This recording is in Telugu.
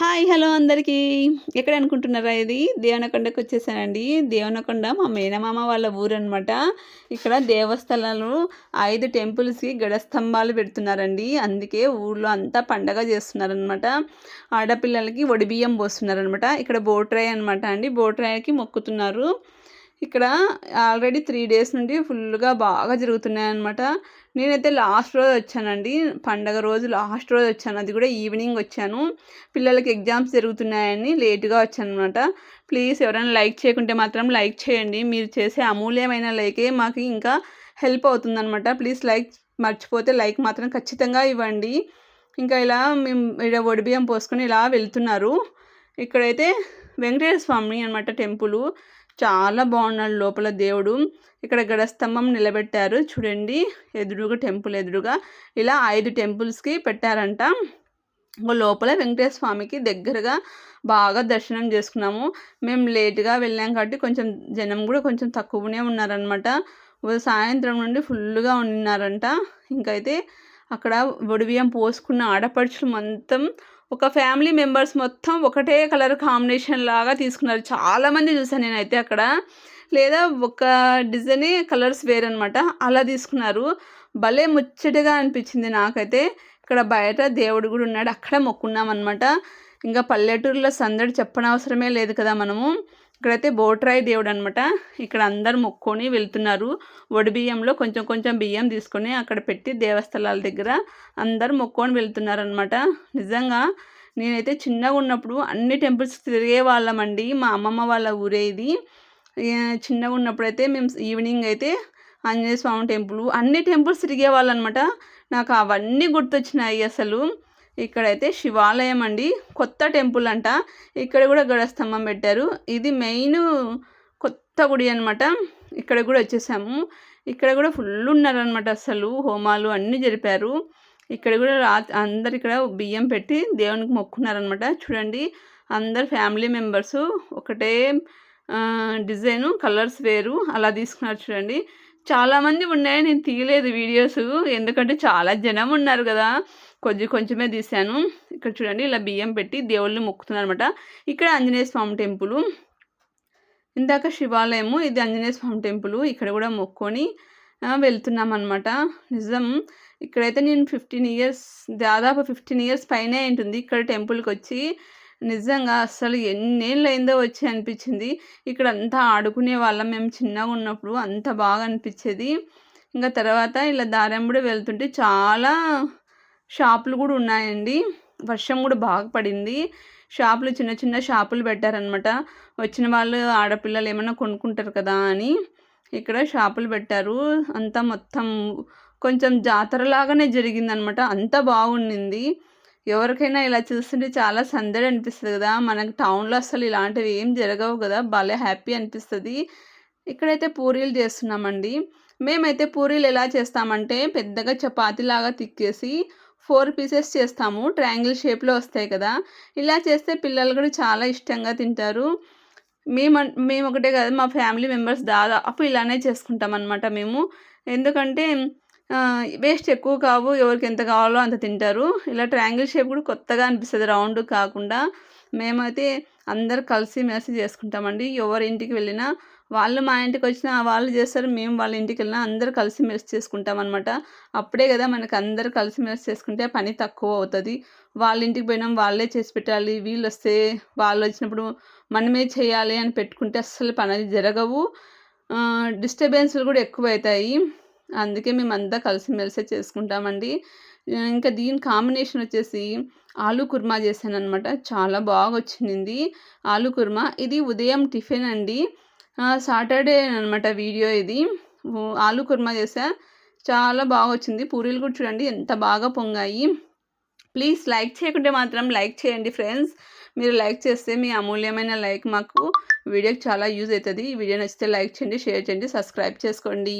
హాయ్ హలో అందరికీ. ఎక్కడ అనుకుంటున్నారా ఇది? దేవనకొండకు వచ్చేసానండి. దేవనకొండ మా మేనమామ వాళ్ళ ఊరు అనమాట ఇక్కడ దేవస్థలాలు ఐదు టెంపుల్స్కి గడస్తంభాలు పెడుతున్నారండి. అందుకే ఊళ్ళో అంతా పండగ చేస్తున్నారనమాట ఆడపిల్లలకి ఒడిబియ్యం పోస్తున్నారనమాట ఇక్కడ బోట్రాయ్ అనమాట అండి. బోట్రాయ్కి మొక్కుతున్నారు. ఇక్కడ ఆల్రెడీ త్రీ డేస్ నుండి ఫుల్గా బాగా జరుగుతున్నాయి అనమాట నేనైతే లాస్ట్ రోజు వచ్చానండి. పండగ రోజు లాస్ట్ రోజు వచ్చాను. అది కూడా ఈవినింగ్ వచ్చాను. పిల్లలకి ఎగ్జామ్స్ జరుగుతున్నాయని లేటుగా వచ్చాను అనమాట ప్లీజ్ ఎవరైనా లైక్ చేయకుంటే మాత్రం లైక్ చేయండి. మీరు చేసే అమూల్యమైన లైకే మాకు ఇంకా హెల్ప్ అవుతుందన్నమాట. ప్లీజ్ లైక్ మర్చిపోతే లైక్ మాత్రం ఖచ్చితంగా ఇవ్వండి. ఇంకా ఇలా మేము ఇక్కడ ఒడిబియ్యం పోసుకొని ఇలా వెళ్తున్నారు. ఇక్కడైతే వెంకటేశ్వర స్వామి అనమాట టెంపుల్. చాలా బాగున్నాడు లోపల దేవుడు. ఇక్కడ గడస్తంభం నిలబెట్టారు. చూడండి ఎదురుగా టెంపుల్ ఎదురుగా. ఇలా ఐదు టెంపుల్స్కి పెట్టారంట. లోపల వెంకటేశ్వర స్వామికి దగ్గరగా బాగా దర్శనం చేసుకున్నాము. మేము లేట్గా వెళ్ళాం కాబట్టి కొంచెం జనం కూడా కొంచెం తక్కువనే ఉన్నారనమాట సాయంత్రం నుండి ఫుల్గా ఉన్నారంట ఇంకైతే అక్కడ ఒడివియం పోసుకున్న ఆడపడుచులు మొత్తం ఒక ఫ్యామిలీ మెంబర్స్ మొత్తం ఒకటే కలర్ కాంబినేషన్ లాగా తీసుకున్నారు. చాలామంది చూసాను నేనైతే అక్కడ. లేదా ఒక డిజైనే కలర్స్ వేరనమాట అలా తీసుకున్నారు. భలే ముచ్చటగా అనిపించింది నాకైతే. ఇక్కడ బయట దేవుడు కూడా ఉన్నాడు. అక్కడ మొక్కున్నాం అనమాట ఇంకా పల్లెటూరులో సందడి చెప్పనవసరమే లేదు కదా మనము. ఇక్కడైతే బోట్రాయి దేవుడు అనమాట ఇక్కడ అందరు మొక్కొని వెళ్తున్నారు. వడి బియ్యంలో కొంచెం కొంచెం బియ్యం తీసుకొని అక్కడ పెట్టి దేవస్థలాల దగ్గర అందరు మొక్కొని వెళ్తున్నారు అనమాట నిజంగా నేనైతే చిన్నగా ఉన్నప్పుడు అన్ని టెంపుల్స్ తిరిగే వాళ్ళమండి. మా అమ్మమ్మ వాళ్ళ ఊరే ఇది. చిన్నగా ఉన్నప్పుడైతే మేము ఈవినింగ్ అయితే ఆంజనేయ స్వామి టెంపుల్ అన్ని టెంపుల్స్ తిరిగే వాళ్ళు అనమాట నాకు అవన్నీ గుర్తొచ్చినాయి అసలు. ఇక్కడైతే శివాలయం అండి. కొత్త టెంపుల్ అంట. ఇక్కడ కూడా గడస్తంభం పెట్టారు. ఇది మెయిన్ కొత్త గుడి అనమాట ఇక్కడ కూడా వచ్చేసాము. ఇక్కడ కూడా ఫుల్ ఉన్నారనమాట అసలు. హోమాలు అన్నీ జరిపారు. ఇక్కడ కూడా రా అందరు ఇక్కడ బియ్యం పెట్టి దేవునికి మొక్కున్నారనమాట చూడండి. అందరు ఫ్యామిలీ మెంబర్స్. ఒకటే డిజైను కలర్స్ వేరు. అలా తీసుకున్నారు చూడండి. చాలామంది ఉన్నాయి. నేను తీయలేదు వీడియోస్. ఎందుకంటే చాలా జనం ఉన్నారు కదా. కొంచెం కొంచెమే తీశాను ఇక్కడ చూడండి ఇలా బియ్యం పెట్టి దేవుళ్ళని మొక్కుతున్నారు అనమాట ఇక్కడ ఆంజనేయ స్వామి టెంపుల్. ఇందాక శివాలయము ఇది ఆంజనేయ స్వామి టెంపుల్. ఇక్కడ కూడా మొక్కొని వెళ్తున్నాం అనమాట నిజం. ఇక్కడైతే నేను ఫిఫ్టీన్ ఇయర్స్ దాదాపు ఫిఫ్టీన్ ఇయర్స్ పైనే ఉంటుంది ఇక్కడ టెంపుల్కి వచ్చి. నిజంగా అసలు ఎన్నేళ్ళు అయిందో వచ్చి అనిపించింది. ఇక్కడ అంతా ఆడుకునే వాళ్ళం. మేము చిన్నగా ఉన్నప్పుడు అంత బాగా అనిపించేది. ఇంకా తర్వాత ఇలా దారెంబడి వెళ్తుంటే చాలా షాపులు కూడా ఉన్నాయండి. వర్షం కూడా బాగా పడింది. షాపులు చిన్న చిన్న షాపులు పెట్టారనమాట వచ్చిన వాళ్ళు ఆడపిల్లలు ఏమైనా కొనుక్కుంటారు కదా అని ఇక్కడ షాపులు పెట్టారు. అంతా మొత్తం కొంచెం జాతరలాగానే జరిగిందనమాట అంత బాగుండింది. ఎవరికైనా ఇలా చూస్తుంటే చాలా సందడి అనిపిస్తుంది కదా. మనకి టౌన్లో అసలు ఇలాంటివి ఏం జరగవు కదా. భలే హ్యాపీ అనిపిస్తుంది. ఇక్కడైతే పూరీలు చేస్తున్నామండి. మేమైతే పూరీలు ఎలా చేస్తామంటే పెద్దగా చపాతీలాగా తిక్కేసి ఫోర్ పీసెస్ చేస్తాము. ట్రయాంగిల్ షేప్లో వస్తాయి కదా. ఇలా చేస్తే పిల్లలు కూడా చాలా ఇష్టంగా తింటారు. మేము మేము ఒకటే కదా మా ఫ్యామిలీ మెంబర్స్ దాదాపు ఇలానే చేసుకుంటాం అనమాట మేము. ఎందుకంటే వేస్ట్ ఎక్కువ కావు ఎవరికి ఎంత కావాలో అంత తింటారు. ఇలా ట్రయాంగిల్ షేప్ కూడా కొత్తగా అనిపిస్తుంది రౌండ్ కాకుండా. మేమైతే అందరు కలిసి మెలిసి చేసుకుంటామండి. ఎవరి ఇంటికి వెళ్ళినా వాళ్ళు మా ఇంటికి వచ్చినా వాళ్ళు చేస్తారు మేము వాళ్ళ ఇంటికి వెళ్ళినా అందరు కలిసిమెలిసి చేసుకుంటాం అనమాట అప్పుడే కదా మనకు అందరు కలిసిమెలిసి చేసుకుంటే పని తక్కువ అవుతుంది. వాళ్ళ ఇంటికి పోయినాం వాళ్ళే చేసి పెట్టాలి. వీళ్ళు వస్తే వాళ్ళు వచ్చినప్పుడు మనమే చేయాలి అని పెట్టుకుంటే అస్సలు పని జరగవు. డిస్టర్బెన్స్లు కూడా ఎక్కువ అవుతాయి అందుకే మేము అంతా కలిసిమెలిసి చేసుకుంటామండి. ఇంకా దీని కాంబినేషన్ వచ్చేసి ఆలు కుర్మా చేశాను అనమాట చాలా బాగా వచ్చింది ఆలు కుర్మా ఇది ఉదయం టిఫిన్ అండి. సాటర్డే అనమాట వీడియో ఇది. ఆలు కుర్మా చేసా. చాలా బాగా వచ్చింది పూరీలు కూడా చూడండి ఎంత బాగా పొంగాయి. ప్లీజ్ లైక్ చేయకుంటే మాత్రం లైక్ చేయండి ఫ్రెండ్స్. మీరు లైక్ చేస్తే మీ అమూల్యమైన లైక్ మాకు. వీడియోకి చాలా యూజ్ అవుతుంది. ఈ వీడియో నచ్చితే లైక్ చేయండి షేర్ చేయండి సబ్స్క్రైబ్ చేసుకోండి.